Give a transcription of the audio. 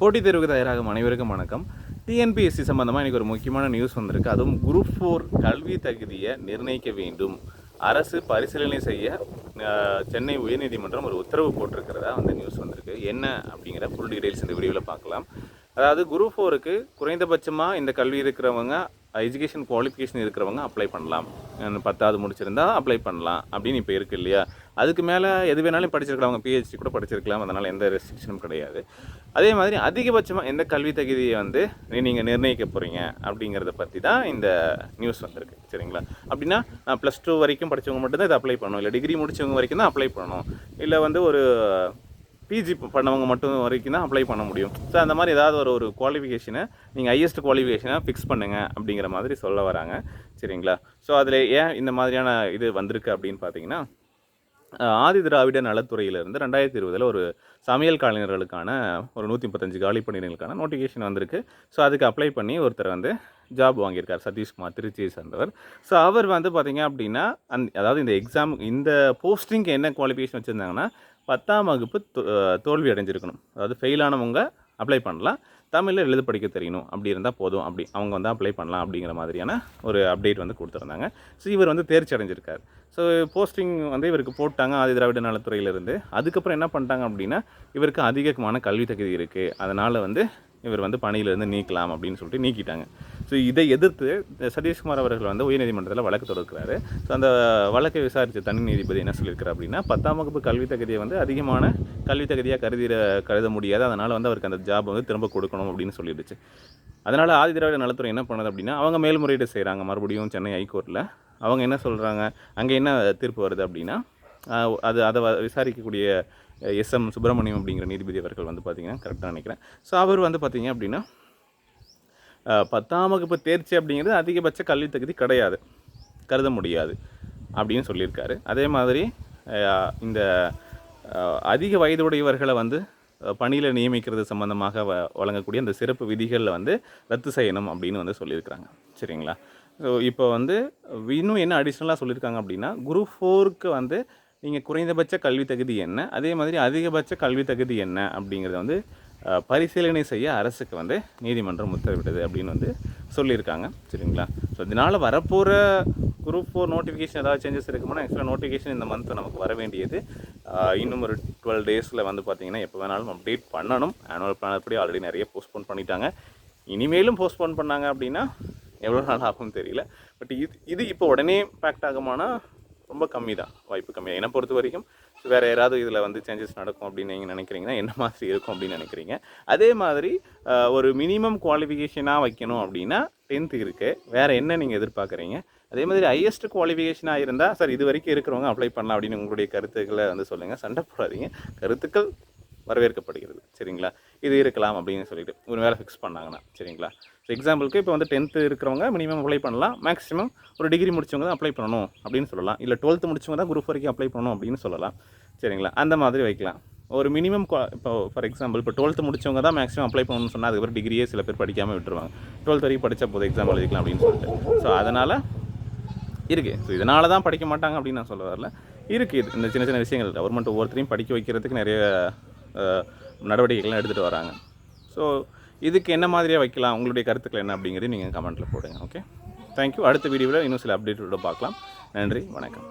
போட்டித் தேர்வுக்கு தயாராகும் அனைவருக்கும் வணக்கம். டிஎன்பிஎஸ்சி சம்பந்தமாக எனக்கு ஒரு முக்கியமான நியூஸ் வந்திருக்கு. அதுவும் குரூப் ஃபோர் கல்வி தகுதியை நிர்ணயிக்க வேண்டும். அரசு பரிசீலனை செய்ய சென்னை உயர்நீதிமன்றம் ஒரு உத்தரவு போட்டிருக்கிறதா அந்த நியூஸ் வந்திருக்கு. என்ன அப்படிங்கிற ஃபுல் டீடைல்ஸ் இந்த வீடியோவில் பார்க்கலாம். அதாவது குரூப் ஃபோருக்கு குறைந்தபட்சமாக இந்த கல்வி இருக்கிறவங்க எஜுகேஷன் குவாலிஃபிகேஷன் இருக்கிறவங்க அப்ளை பண்ணலாம். பத்தாவது முடிச்சிருந்தா அப்ளை பண்ணலாம். அப்படின்னு இப்போ இருக்குது இல்லையா? அதுக்கு மேலே எது வேணாலும் படிச்சிருக்கலாம். அவங்க பிஹெச்டி கூட படிச்சிருக்கலாம். அதனால் எந்த ரெஸ்ட்ரிக்ஷனும் கிடையாது. அதே மாதிரி அதிகபட்சமாக எந்த கல்வி தகுதியை வந்து நீங்கள் நிர்ணயிக்க போகிறீங்க அப்படிங்கிறத பற்றி தான் இந்த நியூஸ் வந்திருக்கு. சரிங்களா? அப்படின்னா ப்ளஸ் டூ வரைக்கும் படித்தவங்க மட்டும்தான் இதை அப்ளை பண்ணணும். இல்லை டிகிரி முடித்தவங்க வரைக்கும் தான் அப்ளை பண்ணணும். இல்லை வந்து ஒரு பிஜி பண்ணவங்க மட்டும் வரைக்கும் தான் அப்ளை பண்ண முடியும். ஸோ அந்த மாதிரி ஏதாவது ஒரு ஒரு குவாலிஃபிகேஷனை நீங்கள் ஹையஸ்ட் குவாலிஃபிகேஷனை ஃபிக்ஸ் பண்ணுங்க அப்படிங்கிற மாதிரி சொல்ல வராங்க. சரிங்களா? ஸோ அதில் ஏன் இந்த மாதிரியான இது வந்திருக்கு அப்படின்னு பார்த்தீங்கன்னா ஆதி திராவிட நலத்துறையிலிருந்து ரெண்டாயிரத்தி இருபதில் ஒரு சமையல் கலைஞர்களுக்கான ஒரு நூற்றி முப்பத்தஞ்சு காலி பணியிடங்களுக்கான நோட்டிஃபிகேஷன் வந்திருக்கு. ஸோ அதுக்கு அப்ளை பண்ணி ஒருத்தர் வந்து ஜாப் வாங்கியிருக்கார் சதீஷ்குமார் திருச்சியை சேர்ந்தவர். ஸோ அவர் வந்து பார்த்தீங்க அப்படின்னா அந் அதாவது இந்த எக்ஸாம் இந்த போஸ்டிங்க்கு என்ன குவாலிஃபிகேஷன் வச்சுருந்தாங்கன்னா பத்தாம் வகுப்பு தோல்வி அடைஞ்சிருக்கணும். அதாவது ஃபெயிலானவங்க அப்ளை பண்ணலாம். தமிழில் எழுத படிக்க தெரியணும். அப்படி இருந்தால் போதும். அப்படி அவங்க வந்து அப்ளை பண்ணலாம் அப்படிங்கிற மாதிரியான ஒரு அப்டேட் வந்து கொடுத்துருந்தாங்க. ஸோ இவர் வந்து தேர்ச்சி அடைஞ்சிருக்கார். ஸோ போஸ்டிங் வந்து இவருக்கு போட்டாங்க. ஆதி திராவிட நலத்துறையிலிருந்து. அதுக்கப்புறம் என்ன பண்ணிட்டாங்க அப்படின்னா இவருக்கு அதிகமான கல்வி தகுதி இருக்குது அதனால் வந்து இவர் வந்து பணியிலிருந்து நீக்கலாம் அப்படின்னு சொல்லிட்டு நீக்கிட்டாங்க. ஸோ இதை எதிர்த்து சதீஷ்குமார் அவர்கள் வந்து உயர்நீதிமன்றத்தில் வழக்கு தொடர்க்கிறாரு ஸோ அந்த வழக்கை விசாரித்த தனி நீதிபதி என்ன சொல்லியிருக்கிறார் அப்படின்னா பத்தாம் வகுப்பு கல்வி தகுதியை வந்து அதிகமான கல்வி தகுதியாக கருதிட கருத முடியாது. அதனால் வந்து அவருக்கு அந்த ஜாப் வந்து திரும்ப கொடுக்கணும் அப்படின்னு சொல்லிடுச்சு. அதனால் ஆதி திராவிட நலத்துறை என்ன பண்ணுது அப்படின்னா அவங்க மேல்முறையீடு செய்கிறாங்க மறுபடியும் சென்னை ஹைகோர்ட்டில் அவங்க என்ன சொல்கிறாங்க அங்கே என்ன தீர்ப்பு வருது அப்படின்னா அது அதை வ- விசாரிக்கக்கூடிய எஸ்எம் சுப்பிரமணியம் அப்படிங்கிற நீதிபதி அவர்கள் வந்து பார்த்தீங்கன்னா கரெக்டாக நினைக்கிறேன். ஸோ அவர் வந்து பார்த்தீங்க அப்படின்னா பத்தாம் வகுப்பு தேர்ச்சி அப்படிங்கிறது அதிகபட்ச கல்வி தகுதி கிடையாது. கருத முடியாது அப்படின்னு சொல்லியிருக்காரு. அதே மாதிரி இந்த அதிக வயதுடையவர்களை வந்து பணியில் நியமிக்கிறது சம்மந்தமாக வ வழங்கக்கூடிய அந்த சிறப்பு விதிகளில் வந்து ரத்து செய்யணும் அப்படின்னு வந்து சொல்லியிருக்கிறாங்க. சரிங்களா? ஸோ இப்போ வந்து இன்னும் என்ன அடிஷ்னலாக சொல்லியிருக்காங்க அப்படின்னா குரூப் ஃபோருக்கு வந்து நீங்கள் குறைந்தபட்ச கல்வி தகுதி என்ன? அதே மாதிரி அதிகபட்ச கல்வி தகுதி என்ன? அப்படிங்கிறத வந்து பரிசீலனை செய்ய அரசுக்கு வந்து நீதிமன்றம் உத்தரவிட்டது அப்படின்னு வந்து சொல்லியிருக்காங்க. சரிங்களா? ஸோ இதனால் வரப்போகிற குரூப் ஃபோர் நோட்டிஃபிகேஷன் ஏதாவது சேஞ்சஸ் இருக்குமானா ஆக்சுவலாக நோட்டிஃபிகேஷன் இந்த மந்த் நமக்கு வர வேண்டியது. இன்னும் ஒரு டுவெல் டேஸில் வந்து பார்த்தீங்கன்னா எப்போ வேணாலும் அப்டேட் பண்ணணும். ஆனுவல் பிளான் படி ஆல்ரெடி நிறைய போஸ்ட்போன் பண்ணிட்டாங்க. இனிமேலும் போஸ்ட்போன் பண்ணாங்க அப்படின்னா எவ்வளோ நாள் ஆகும் தெரியல. பட் இது இது இப்போ உடனே இம்பேக்ட் ஆகுமானா ரொம்ப கம்மி தான் வாய்ப்பு கம்மி. என்னை பொறுத்த வரைக்கும் வேறு யாராவது இதில் வந்து சேஞ்சஸ் நடக்கும் அப்படின்னு நீங்கள் நினைக்கிறீங்கன்னா என்ன மாதிரி இருக்கும் அப்படின்னு நினைக்கிறீங்க. அதே மாதிரி ஒரு மினிமம் குவாலிஃபிகேஷனாக வைக்கணும் அப்படின்னா டென்த்து இருக்குது வேறு என்ன நீங்கள் எதிர்பார்க்குறீங்க? அதே மாதிரி ஹையஸ்ட் குவாலிஃபிகேஷனாக இருந்தால் சார் இது வரைக்கும் இருக்கிறவங்க அப்ளை பண்ணலாம் அப்படின்னு உங்களுடைய கருத்துக்களை வந்து சொல்லுங்கள் சண்டை போடாதீங்க. கருத்துக்கள் வரவேற்கப்படுகிறது. சரிங்களா? இது இருக்கலாம் அப்படின்னு சொல்லிட்டு ஒரு வேலை ஃபிக்ஸ் பண்ணாங்கன்னா. சரிங்களா? ஸோ எக்ஸாம்பிளுக்கு இப்போ வந்து டென்த்து இருக்கிறவங்க மினிமம் அப்ளை பண்ணலாம். மேக்ஸிமம் ஒரு டிகிரி முடிச்சவங்க தான் அப்ளை பண்ணணும் அப்படின்னு சொல்லலாம். இல்லை டுவெல்த்து முடிச்சவங்க தான் குரூப் வரைக்கும் அப்ளை பண்ணணும் அப்படின்னு சொல்லலாம். சரிங்களா? அந்த மாதிரி வைக்கலாம். ஒரு மினிமம் இப்போ ஃபார் எக்ஸாம்பிள் இப்போ டுவெல்த்து முடிச்சவங்க தான் மேக்ஸிமம் அப்ளை பண்ணணும்னு சொன்னால் அதுக்கப்புறம் டிகிரியே சில பேர் படிக்காமல் விட்டுருவாங்க. டுவெல்த் வரைக்கும் படித்தா போதும் எக்ஸாம் எழுதிக்கலாம் அப்படின்னு சொல்லிட்டு. ஸோ அதனால் இருக்குது ஸோ இதனால தான் படிக்க மாட்டாங்க அப்படின்னு நான் சொல்ல வரல. இருக்குது இது. இந்த சின்ன சின்ன விஷயங்கள். கவர்மெண்ட் ஒவ்வொருத்தரையும் படிக்க வைக்கிறதுக்கு நிறைய நடவடிக்கைகள்லாம் எடுத்துகிட்டு வராங்க. ஸோ இதுக்கு என்ன மாதிரியாக வைக்கலாம்? உங்களுடைய கருத்துக்கள் என்ன அப்படிங்கிறது நீங்கள் கமெண்ட்டில் போடுங்க ஓகே தேங்க்யூ அடுத்த வீடியோவில் இன்னும் சில அப்டேட்டோட பார்க்கலாம். நன்றி வணக்கம்.